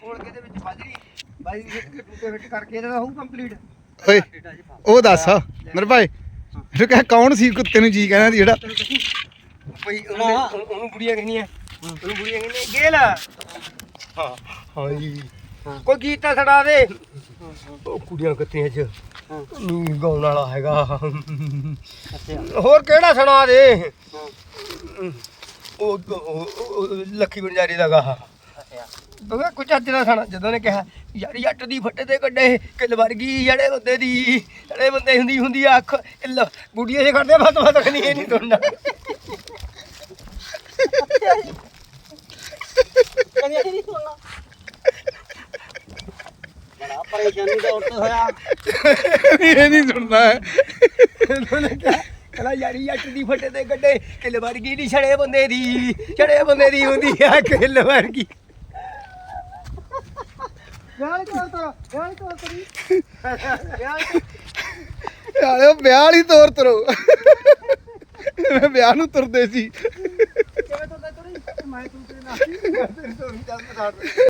ਕੋਲ ਕੇ ਦੇ ਵਿੱਚ ਬਾਜਰੀ ਬਾਜਰੀ ਸਿੱਟ ਕੇ ਟੂਟੇ ਫਿੱਟ ਕਰਕੇ ਇਹਦਾ ਹੋਊ ਕੰਪਲੀਟ ਓਏ ਉਹ ਦੱਸ ਮੇਰੇ ਭਾਈ ਇਹ ਕਹ ਕੌਣ ਸੀ ਕੁੱਤੇ ਨੂੰ ਜੀ ਕਹਿੰਦਾ ਸੀ ਜਿਹੜਾ? ਭਈ ਉਹਨੇ ਉਹਨੂੰ ਬੁੜੀਆਂ ਕਹਿੰਦੀਆਂ। ਉਹਨੂੰ ਬੁੜੀਆਂ ਕਹਿੰਦੀਆਂ ਗੇਲ। ਹਾਂ ਹਾਂਜੀ ਕੋਈ ਗੀਤ ਤਾਂ ਛੜਾ ਦੇ। ਉਹ ਕੁੜੀਆਂ ਕਿੱਥੇ ਚ। ਨੀ ਗਾਉਣ ਵਾਲਾ ਹੈਗਾ। ਹੋਰ ਕਿਹੜਾ ਸੁਣਾ ਦੇ? ਉਹ ਲੱਖੀ ਬੰਜਾਰੀ ਦਾ ਗਾ। ਬਗਾ ਕੁਝ ਅੱਜ ਦਾ ਸੁਣਾ ਜਦੋਂ ਨੇ ਕਿਹਾ ਯਾਰ ਜੱਟ ਦੀ ਫੱਟੇ ਤੇ ਕੱਢੇ ਕਿੱਲ ਵਰਗੀ ਜਿਹੜੇ ਬੰਦੇ ਦੀ ਜਿਹੜੇ ਬੰਦੇ ਹੁੰਦੀ ਹੁੰਦੀ ਆ ਅੱਖ ਕਿੱਲ ਬੁੜੀਏ ਜੇ ਕਰਦੇ ਬਸ ਬਸ ਨਹੀਂ ਇਹ ਨਹੀਂ ਤੁਰਨਾ ਕਦੇ ਨਹੀਂ ਸੁਣਨਾ। ਬੜਾ ਪਰੇਸ਼ਾਨੀ ਦਾ ਉੱਤ ਹੋਇਆ ਇਹ ਨਹੀਂ ਸੁਣਦਾ ਕਿਹਾ ਕਹਿੰਦਾ ਯਾਰੀ ਜੱਟ ਦੀ ਫੱਟੇ ਤੇ ਕੱਢੇ ਕਿੱਲ ਵਰਗੀ ਨਹੀਂ ਛੜੇ ਬੰਦੇ ਦੀ ਛੜੇ ਬੰਦੇ ਦੀ ਹੁੰਦੀ ਆ ਕਿੱਲ ਵਰਗੀ। ਵਿਆਹ ਕਰ ਤਾ ਵਿਆਹ ਕਰ ਤਰੀ। ਯਾਰ ਵਿਆਹ ਵਾਲੀ ਤੋਰ ਤਰੋ। ਵਿਆਹ ਨੂੰ ਤੁਰਦੇ ਸੀ। ਕਿਵੇਂ ਤੁਰਦਾ ਤੁਰੀ? ਮੈਂ ਤੂੰ ਤੇ ਨਾ ਤੇਰੀ ਤੋਂ ਵੀ ਚੱਲ